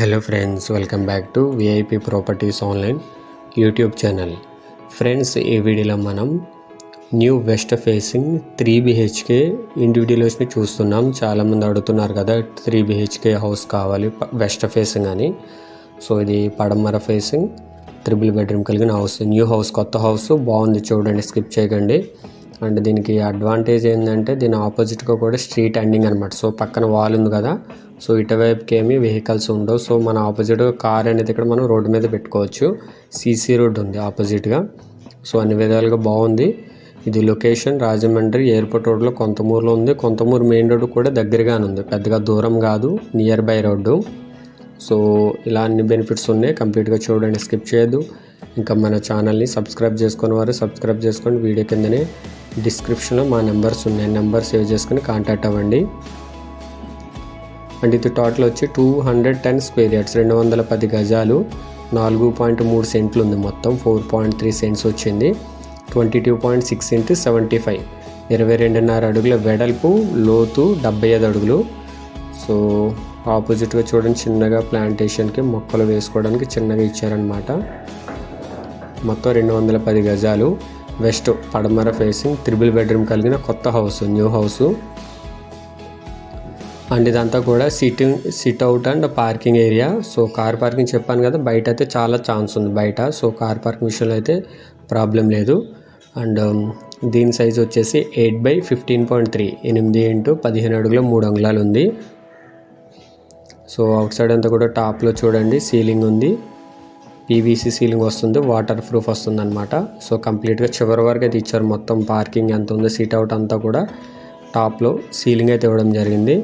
Hello friends welcome back to VIP properties online YouTube channel. Friends ఈ వీడియోలో మనం new west facing three BHK ఇండివిజువల్స్ని చూస్తున్నాం. చాలామంది అడుగుతున్నారు కదా త్రీ బిహెచ్కే హౌస్ కావాలి వెస్ట్ ఫేసింగ్ అని. సో ఇది పడమర ఫేసింగ్ త్రిబుల్ బెడ్రూమ్ కలిగిన హౌస్ న్యూ హౌస్ కొత్త హౌస్ బాగుంది చూడండి స్కిప్ చేయకండి. అండ్ దీనికి అడ్వాంటేజ్ ఏంటంటే దీని ఆపోజిట్గా కూడా స్ట్రీట్ ఎండింగ్ అనమాట సో పక్కన వాల్ ఉంది కదా సో ఇటువైపుకి ఏమి వెహికల్స్ ఉండవు. సో మన ఆపోజిట్ కార్ అనేది ఇక్కడ మనం రోడ్డు మీద పెట్టుకోవచ్చు. సీసీ రోడ్ ఉంది ఆపోజిట్గా సో అన్ని విధాలుగా బాగుంది. ఇది లొకేషన్ రాజమండ్రి ఎయిర్పోర్ట్ రోడ్లో కొంతమూరులో ఉంది. కొంతమూరు మెయిన్ రోడ్డు కూడా దగ్గరగానే ఉంది. పెద్దగా దూరం కాదు నియర్ బై రోడ్డు సో ఇలా అన్ని బెనిఫిట్స్ ఉన్నాయి. కంప్లీట్గా చూడండి స్కిప్ చేయొద్దు. ఇంకా మన ఛానల్ని సబ్స్క్రైబ్ చేసుకున్న వారు సబ్స్క్రైబ్ చేసుకోండి. వీడియో కిందనే డిస్క్రిప్షన్లో మా నెంబర్స్ ఉన్నాయి. నెంబర్ సేవ్ చేసుకుని కాంటాక్ట్ అవ్వండి. అండ్ ఇది టోటల్ వచ్చి two hundred ten square yards రెండు వందల పది గజాలు నాలుగు పాయింట్ మూడు సెంట్లు ఉంది మొత్తం. ఫోర్ పాయింట్ త్రీ సెంట్స్ వచ్చింది. Twenty two point six into seventy five. ఇరవై రెండున్నర అడుగుల వెడల్పు లోతు డెబ్బై ఐదు అడుగులు. సో ఆపోజిట్గా చూడండి చిన్నగా ప్లాంటేషన్కి మొక్కలు వేసుకోవడానికి చిన్నగా ఇచ్చారనమాట మొత్తం రెండు వందల పది గజాలు. వెస్ట్ పడమర ఫేసింగ్ త్రిబుల్ బెడ్రూమ్ కలిగిన కొత్త హౌస్ న్యూ హౌస్ అండ్ ఇదంతా కూడా sitting sit out and parking area so car parking చెప్పాను కదా బయట అయితే చాలా ఛాన్స్ ఉంది బయట. సో కార్ పార్కింగ్ విషయంలో అయితే ప్రాబ్లం లేదు. అండ్ um, దీని సైజ్ వచ్చేసి eight by fifteen point three ఎనిమిది ఇంటూ పదిహేను అడుగుల మూడు అంగుళాలు ఉంది. సో అవుట్ సైడ్ అంతా కూడా టాప్లో చూడండి సీలింగ్ ఉంది. పీవీసీ సీలింగ్ వస్తుంది వాటర్ ప్రూఫ్ వస్తుంది అనమాట సో కంప్లీట్గా చివరి వరకు అయితే ఇచ్చారు. మొత్తం పార్కింగ్ ఎంత ఉందో సీట్ అవుట్ అంతా కూడా టాప్లో సీలింగ్ అయితే ఇవ్వడం జరిగింది.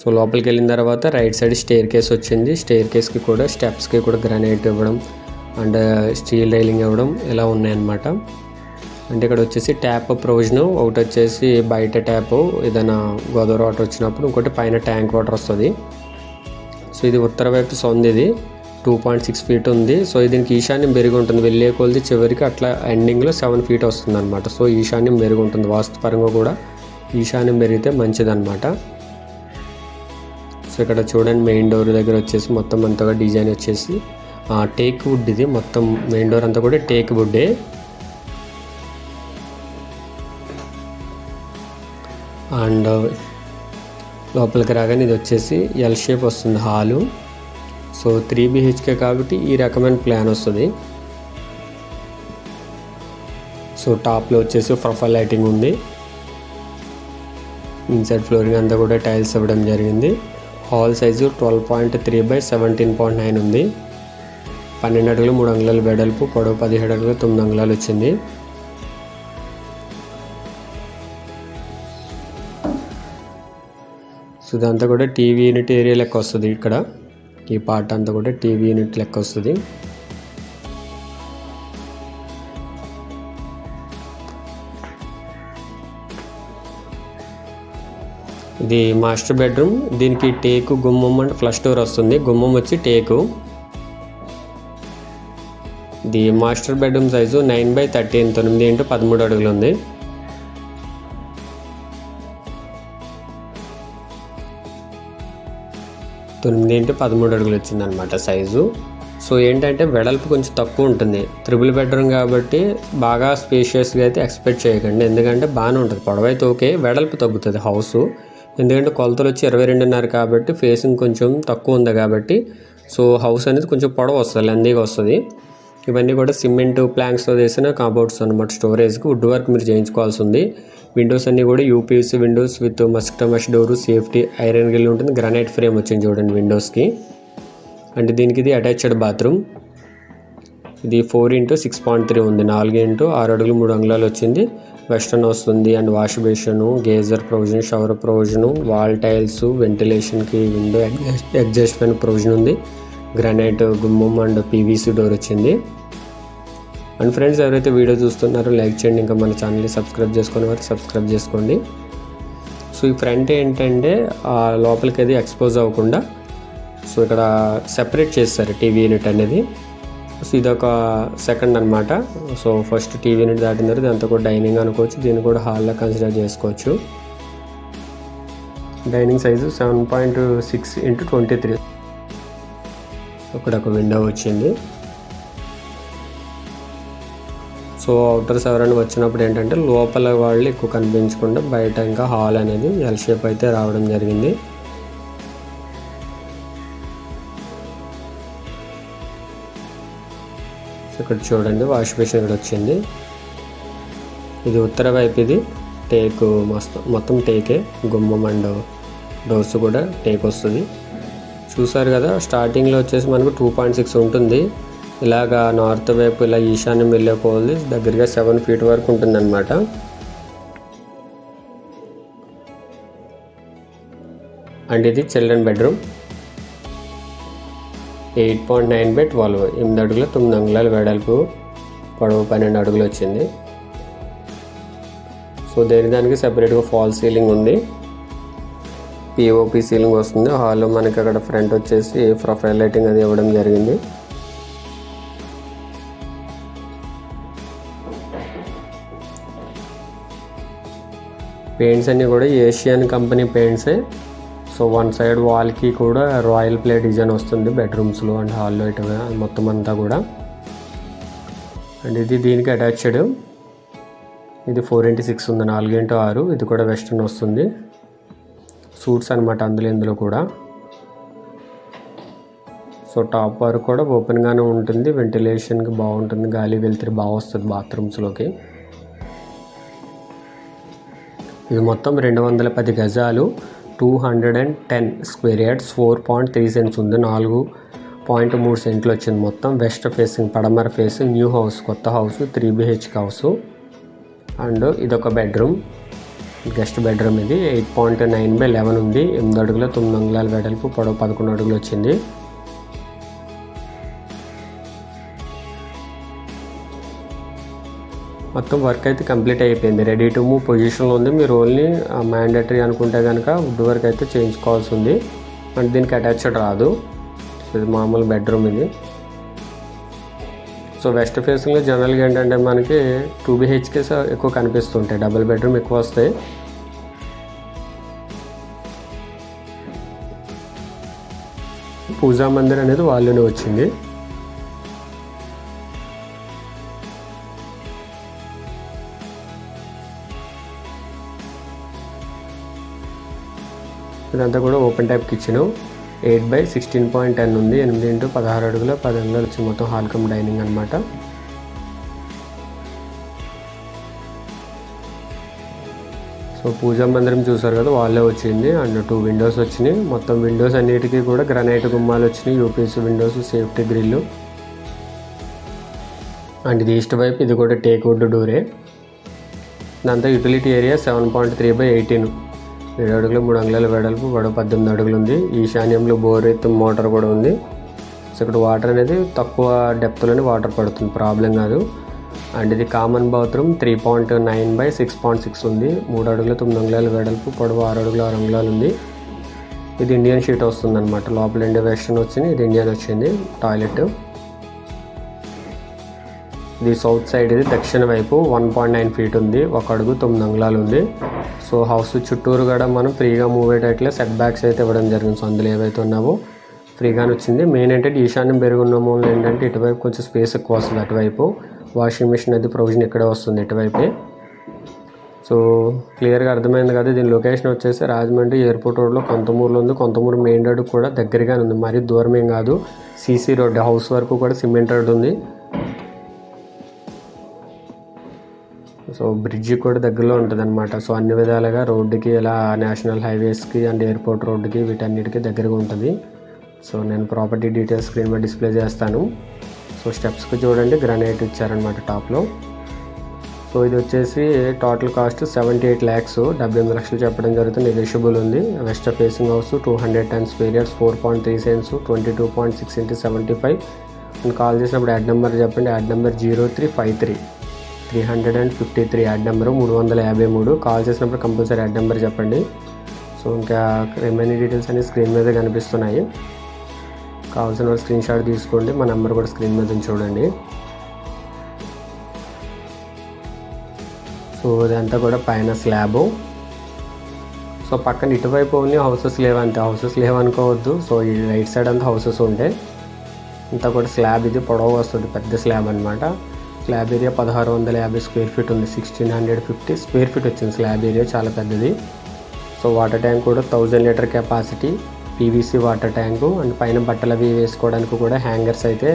సో లోపలికి వెళ్ళిన తర్వాత రైట్ సైడ్ స్టేర్ కేస్ వచ్చింది. స్టేర్ కేస్కి కూడా స్టెప్స్కి కూడా గ్రానైట్ ఇవ్వడం అండ్ స్టీల్ రైలింగ్ ఇవ్వడం ఇలా ఉన్నాయన్నమాట. అంటే ఇక్కడ వచ్చేసి ట్యాప్ ప్రొవిజన్ ఒకటి వచ్చేసి బయట ట్యాప్ ఏదైనా గోదావరి వాటర్ వచ్చినప్పుడు ఇంకోటి పైన ట్యాంక్ వాటర్ వస్తుంది. సో ఇది ఉత్తర వైపు సౌంది ఇది. టూ పాయింట్ సిక్స్ ఫీట్ ఉంది. సో దీనికి ఈశాన్యం మెరుగు ఉంటుంది. వెళ్ళే కొలది చివరికి అట్లా ఎండింగ్లో సెవెన్ ఫీట్ వస్తుంది అనమాట సో ఈశాన్యం మెరుగు ఉంటుంది. వాస్తుపరంగా కూడా ఈశాన్యం పెరిగితే మంచిదన్నమాట. సో ఇక్కడ చూడండి మెయిన్ డోర్ దగ్గర వచ్చేసి మొత్తం అంతగా డిజైన్ వచ్చేసి టేక్ వుడ్ ఇది. మొత్తం మెయిన్ డోర్ అంతా కూడా టేక్ వుడ్డే అండ్ లోపలికి రాగానే ఇది వచ్చేసి ఎల్ షేప్ వస్తుంది హాలు. సో త్రీ బిహెచ్కే కాబట్టి ఈ రకమైన ప్లాన్ వస్తుంది. సో టాప్లో వచ్చేసి ప్రొఫైల్ లైటింగ్ ఉంది. ఇన్సైడ్ ఫ్లోరింగ్ అంతా కూడా టైల్స్ ఇవ్వడం జరిగింది. Hall size twelve point three by seventeen point nine ఉంది. పన్నెండు అడుగులు మూడు అంగుళాలు వెడల్పు పొడవు పదిహేడు అడుగులు తొమ్మిది అంగుళాలు వచ్చింది. ఇదంతా కూడా టీవీ యూనిట్ ఏరియా లెక్క వస్తుంది ఇక్కడ. ఈ పార్ట్ అంతా కూడా టీవీ యూనిట్ లెక్క వస్తుంది. ఇది మాస్టర్ బెడ్రూమ్. దీనికి టేకు గుమ్మం అండ్ ఫ్లష్ డోర్ వస్తుంది. గుమ్మం వచ్చి టేకు. ఇది master bedroom size nine by thirteen తొమ్మిది ఇంటూ పదమూడు అడుగులు ఉంది. తొమ్మిది ఇంటూ పదమూడు అడుగులు వచ్చిందనమాట సైజు. సో ఏంటంటే వెడల్పు కొంచెం తక్కువ ఉంటుంది. త్రిబుల్ బెడ్రూమ్ కాబట్టి బాగా స్పేషియస్గా అయితే ఎక్స్పెక్ట్ చేయకండి. ఎందుకంటే బాగానే ఉంటుంది. పొడవైతే ఓకే వెడల్పు తగ్గుతుంది హౌస్. ఎందుకంటే కొలతలు వచ్చి ఇరవై రెండున్నర కాబట్టి ఫేసింగ్ కొంచెం తక్కువ ఉంది కాబట్టి సో హౌస్ అనేది కొంచెం పొడవ వస్తుంది లెందీగా వస్తుంది. ఇవన్నీ కూడా సిమెంట్ ప్లాంక్స్తో చేసిన కాంపౌండ్స్ అనమాట స్టోరేజ్కి వుడ్ వర్క్ మీరు చేయించుకోవాల్సి ఉంది విండోస్ అన్నీ కూడా UPS windows with Musk mesh door safety iron grill ఉంటుంది. గ్రానైట్ ఫ్రేమ్ వచ్చింది చూడండి విండోస్కి అంటే దీనికి ఇది అటాచ్డ్ బాత్రూమ్ ఇది four into six point three ఉంది. నాలుగు ఇంటూ ఆరు అడుగులు మూడు అంగుళాలు వచ్చింది. వెస్టర్న్ వస్తుంది. And wash basin geyser provision shower provision wall tiles వెంటిలేషన్కి window adjustment provision ఉంది. గ్రానైట్ గుమ్మం అండ్ పీవీసీ డోర్ వచ్చింది. అండ్ ఫ్రెండ్స్ ఎవరైతే వీడియో చూస్తున్నారో లైక్ చేయండి ఇంకా మన ఛానల్ని సబ్స్క్రైబ్ చేసుకునే వారు సబ్స్క్రైబ్ చేసుకోండి. సో ఈ ఫ్రంట్ ఏంటంటే ఆ లోపలికి అది ఎక్స్పోజ్ అవ్వకుండా సో ఇక్కడ సెపరేట్ చేస్తారు టీవీ యూనిట్ అనేది. సో ఇదొక సెకండ్ అనమాట సో ఫస్ట్ టీవీ యూనిట్ దాటిన తర్వాత ఇదంతా కూడా డైనింగ్ అనుకోవచ్చు దీన్ని కూడా హాల్లో కన్సిడర్ చేసుకోవచ్చు. Dining size seven point six into twenty three. ఇక్కడ ఒక విండో వచ్చింది. సో అవుటర్స్ ఎవరైనా వచ్చినప్పుడు ఏంటంటే లోపల వాళ్ళు ఎక్కువ కనిపించకుండా బయట ఇంకా హాల్ అనేది ఎల్ షేప్ అయితే రావడం జరిగింది. సో ఇక్కడ చూడండి వాష్ బేసిన్ ఇక్కడ వచ్చింది. ఇది ఉత్తర వైపు ఇది టేకు మస్తు మొత్తం టేకే గుమ్మం అండ్ డోర్స్ కూడా టేక్ వస్తుంది. చూసారు కదా స్టార్టింగ్లో వచ్చేసి మనకు టూ పాయింట్ సిక్స్ ఉంటుంది. ఇలాగా నార్త్ వైపు ఇలా ఈశాన్యం వెళ్ళే పోల్ది దగ్గరగా సెవెన్ ఫీట్ వరకు ఉంటుంది అన్నమాట అండ్ ఇది children bedroom. Eight point nine by twelve ఎనిమిది అడుగులు తొమ్మిది అంగుళాలు వెడల్పు పొడవు పన్నెండు అడుగులు వచ్చింది. సో దేని దానికి సపరేట్గా ఫాల్ సీలింగ్ ఉంది? పిఓపి సీలింగ్ వస్తుంది. హాల్లో మనకి అక్కడ ఫ్రంట్ వచ్చేసి ప్రొఫైల్ లైటింగ్ అది ఇవ్వడం జరిగింది. పెయింట్స్ అన్నీ కూడా ఏషియన్ కంపెనీ పెయింట్సే సో వన్ సైడ్ వాల్కి కూడా రాయల్ ప్లే డిజైన్ వస్తుంది. బెడ్రూమ్స్లో అండ్ హాల్లో ఇటు మొత్తం అంతా కూడా. అండ్ ఇది దీనికి అటాచ్డ్ ఇది ఫోర్ ఇంటూ సిక్స్ ఉంది. నాలుగు ఇంటూ ఆరు. ఇది కూడా వెస్ట్రన్ వస్తుంది. సూట్స్ అనమాట అందులో ఇందులో కూడా. సో టాప్ వరకు కూడా ఓపెన్గానే ఉంటుంది. వెంటిలేషన్కి బాగుంటుంది. గాలి వెళ్తే బాగా వస్తుంది బాత్రూమ్స్లోకి. ఇది మొత్తం రెండు వందల పది గజాలు. Two hundred and ten square yards. Four point three cents ఉంది. నాలుగు పాయింట్ మూడు సెంట్లు వచ్చింది మొత్తం. వెస్ట్ ఫేసింగ్ పడమర ఫేసింగ్ న్యూ హౌస్ కొత్త house three BHK house. And ఇదొక బెడ్రూమ్. గెస్ట్ బెడ్రూమ్ ఇది. Eight point nine by eleven ఉంది. ఎనిమిది అడుగుల తొమ్మిది అంగుళాల వెడల్పు పొడవు పదకొండు అడుగులు వచ్చింది. మొత్తం వర్క్ అయితే కంప్లీట్ అయిపోయింది. రెడీ టు మూవ్ పొజిషన్లో ఉంది. మీరు ఓన్లీ మ్యాండేటరీ అనుకుంటే కనుక వుడ్ వర్క్ అయితే చేయించుకోవాల్సి ఉంది. అండ్ దీనికి అటాచ్డ్ రాదు. ఇది మామూలు బెడ్రూమ్ ఇది. సో వెస్ట్ ఫేసింగ్లో జనరల్గా ఏంటంటే మనకి టూ బిహెచ్కేస్ ఎక్కువ కనిపిస్తుంటాయి. డబుల్ బెడ్రూమ్ ఎక్కువ వస్తాయి. పూజా మందిర్ అనేది వాళ్ళనే వచ్చింది. ఇదంతా కూడా open type kitchen. Eight by sixteen point ten ఉంది. ఎనిమిది ఇంటూ పదహారు అడుగుల పది అంగుళాలు వచ్చి మొత్తం హాల్కమ్ డైనింగ్ అనమాట సో పూజా మందిరం చూసారు కదా వాళ్ళే వచ్చింది. అండ్ టూ విండోస్ వచ్చినాయి. మొత్తం విండోస్ అన్నిటికీ కూడా గ్రనైట్ గుమ్మాలు వచ్చినాయి. UPS windows safety grill. And ఇది ఈస్ట్ వైపు ఇది కూడా టేక్ వుడ్ డోరే. దాంతో utility area seven point three by eighteen. ఏడు అడుగులు మూడు అంగుళాల వెడల్పు పొడవు పద్దెనిమిది అడుగులు ఉంది. ఈశాన్యంలో బోర్ ఎత్తు మోటార్ కూడా ఉంది. సో ఇక్కడ వాటర్ అనేది తక్కువ డెప్త్లోనే వాటర్ పడుతుంది. ప్రాబ్లం కాదు. అండ్ ఇది common bathroom three point nine by six point six ఉంది. మూడు అడుగులు తొమ్మిది అంగుళాల వెడల్పు పొడవు ఆరు అడుగులు ఆరు అంగుళాలు ఉంది. ఇది ఇండియన్ షీట్ వస్తుంది అనమాట లోపల ఇండియా వెస్ట్రన్ వచ్చింది ఇది ఇండియన్ వచ్చింది. టాయిలెట్. ఇది సౌత్ సైడ్ ఇది దక్షిణ వైపు వన్ పాయింట్ నైన్ ఫీట్ ఉంది. ఒక అడుగు తొమ్మిది అంగుళాలు ఉంది. సో హౌస్ చుట్టూరు కూడా మనం ఫ్రీగా మూవ్ అయ్యేటట్లే సెట్ బ్యాక్స్ అయితే ఇవ్వడం జరిగింది. సో అందులో ఏవైతే ఉన్నావో ఫ్రీగానే వచ్చింది. మెయిన్ ఏంటంటే ఈశాన్యం పెరుగున్న మూలం ఏంటంటే ఇటువైపు కొంచెం స్పేస్ ఎక్కువ వస్తుంది. అటువైపు వాషింగ్ మిషన్ అది ప్రొవిజన్ ఇక్కడే వస్తుంది ఇటువైపే. సో క్లియర్గా అర్థమైంది కదా. దీని లొకేషన్ వచ్చేసి రాజమండ్రి ఎయిర్పోర్ట్ రోడ్లో కొంతమూరులో ఉంది. కొంతమూరు మెయిన్ రోడ్ కూడా దగ్గరగానే ఉంది. మరీ దూరం ఏం కాదు. సీసీ రోడ్ హౌస్ వరకు కూడా సిమెంట్ రోడ్ ఉంది. సో బ్రిడ్జి కూడా దగ్గరలో ఉంటుంది అనమాట సో అన్ని విధాలుగా రోడ్డుకి ఇలా నేషనల్ హైవేస్కి అండ్ ఎయిర్పోర్ట్ రోడ్డుకి వీటన్నిటికీ దగ్గరగా ఉంటుంది. సో నేను ప్రాపర్టీ డీటెయిల్స్ స్క్రీన్ మీద డిస్ప్లే చేస్తాను. సో స్టెప్స్కి చూడండి గ్రానైట్ ఇచ్చారనమాట టాప్లో. సో ఇది వచ్చేసి total cost seventy eight lakhs. డెబ్బై ఎనిమిది లక్షలు చెప్పడం జరుగుతుంది. నెగోషియబుల్ ఉంది. West facing house two hundred tens periods four point three cents twenty two point six into seventy five. Call చేసినప్పుడు యాడ్ నెంబర్ చెప్పండి. Ad number zero three five three. Three hundred and fifty three ad number మూడు వందల యాభై మూడు. Call చేసినప్పుడు compulsory ad number చెప్పండి. So ఇంకా remaining details అన్ని స్క్రీన్ మీద కనిపిస్తున్నాయి. కావాల్సిన వాళ్ళు స్క్రీన్ షాట్ తీసుకోండి. మా నెంబర్ కూడా స్క్రీన్ మీద చూడండి. సో ఇదంతా కూడా పైన స్లాబ్ సో పక్కన ఇటువైపు ఓన్లీ హౌసెస్ లేవంతే హౌసెస్ లేవనుకోవద్దు సో ఈ రైట్ సైడ్ అంతా హౌసెస్ ఉంటాయి ఇంత కూడా స్లాబ్ ఇది పొడవు వస్తుంది. పెద్ద స్లాబ్ అనమాట స్లాబ్ ఏరియా పదహారు వందల యాభై స్క్వేర్ ఫీట్ ఉంది. Sixteen hundred fifty square feet వచ్చింది. స్లాబ్ ఏరియా చాలా పెద్దది. సో వాటర్ ట్యాంక్ కూడా thousand litre capacity PVC water tank and పైన బట్టలు అవి వేసుకోవడానికి కూడా హ్యాంగర్స్ అయితే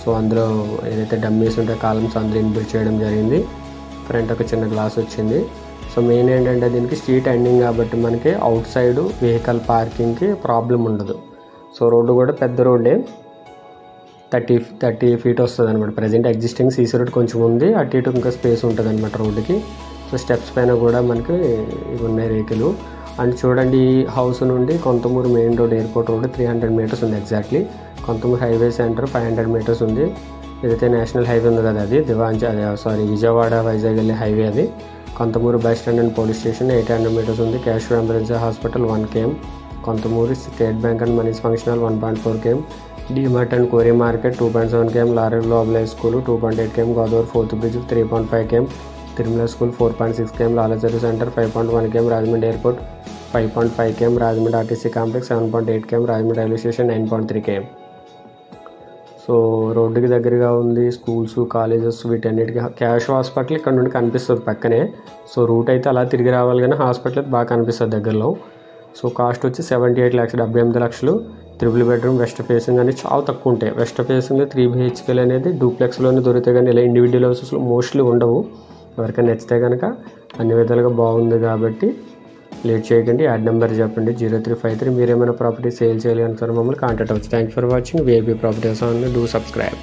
సో అందులో ఏదైతే డమ్మీస్ ఉంటే కాలమ్స్ అందులో ఇన్బిల్డ్ చేయడం జరిగింది. ఫ్రంట్ ఒక చిన్న గ్లాస్ వచ్చింది. సో మెయిన్ ఏంటంటే దీనికి స్ట్రీట్ ఎండింగ్ కాబట్టి మనకి అవుట్ సైడ్ వెహికల్ పార్కింగ్కి ప్రాబ్లం ఉండదు. సో రోడ్డు కూడా పెద్ద రోడ్డే. థర్టీ థర్టీ ఫీట్ వస్తుంది అనమాట ప్రజెంట్ ఎగ్జిస్టింగ్ సీసీ రోడ్ కొంచెం ఉంది. అటు ఇటు ఇంకా స్పేస్ ఉంటుంది అనమాట రోడ్డుకి సో స్టెప్స్ పైన కూడా మనకి ఇవి ఉన్నాయి రేకులు. అండ్ చూడండి ఈ హౌస్ నుండి Konthamuru main road airport road three hundred metres ఉంది exactly Konthamuru highway centre five hundred metres ఉంది. ఏదైతే నేషనల్ హైవే ఉంది కదా అది దివాంచ అదే సారీ విజయవాడ వైజాగ్ వెళ్ళే హైవే అది. Konthamuru bus stand and police station eight hundred metres ఉంది. Cash ambulance hospital one KM Konthamuru state bank and మనీస్ function hall one point four KM DMart and కోరి market two point seven KM lorry global high school two point eight KM Godavari fourth bridge three point five KM Tirumala school four point six KM Lala centre five point one KM Rajahmundry airport five point five KM Rajahmundry RTC complex seven point eight KM Rajahmundry railway station nine point three KM so రోడ్డుకి దగ్గరగా ఉంది schools colleges వీటన్నిటికీ cash hospital ఇక్కడ నుండి కనిపిస్తుంది పక్కనే. So root అయితే అలా తిరిగి రావాలి కానీ హాస్పిటల్ అయితే బాగా కనిపిస్తుంది దగ్గరలో. సో కాస్ట్ వచ్చి సెవెంటీ ఎయిట్ ల్యాక్స్ డెబ్బై ఎనిమిది లక్షలు. త్రిబుల్ బెడ్రూమ్ వెస్ట్ ఫేసింగ్ అనేది చాలా తక్కువ ఉంటాయి. వెస్ట్ ఫేసింగ్ త్రీ బిహెచ్కేలు అనేది డూప్లెక్స్లోనే దొరుకుతాయి కానీ ఇలా ఇండివిజువల్ హౌసెస్లో మోస్ట్లీ ఉండవు. ఎవరికైనా నచ్చితే కనుక అన్ని విధాలుగా బాగుంది కాబట్టి లేట్ చేయకండి. యాడ్ నెంబర్ చెప్పండి. Zero three five three. మీరు ఏమైనా ప్రాపర్టీ సేల్ చేయాలి అనుకున్న మమ్మల్ని కాంటాక్ట్ అవ్వచ్చు. Thank for watching wavy properties on do subscribe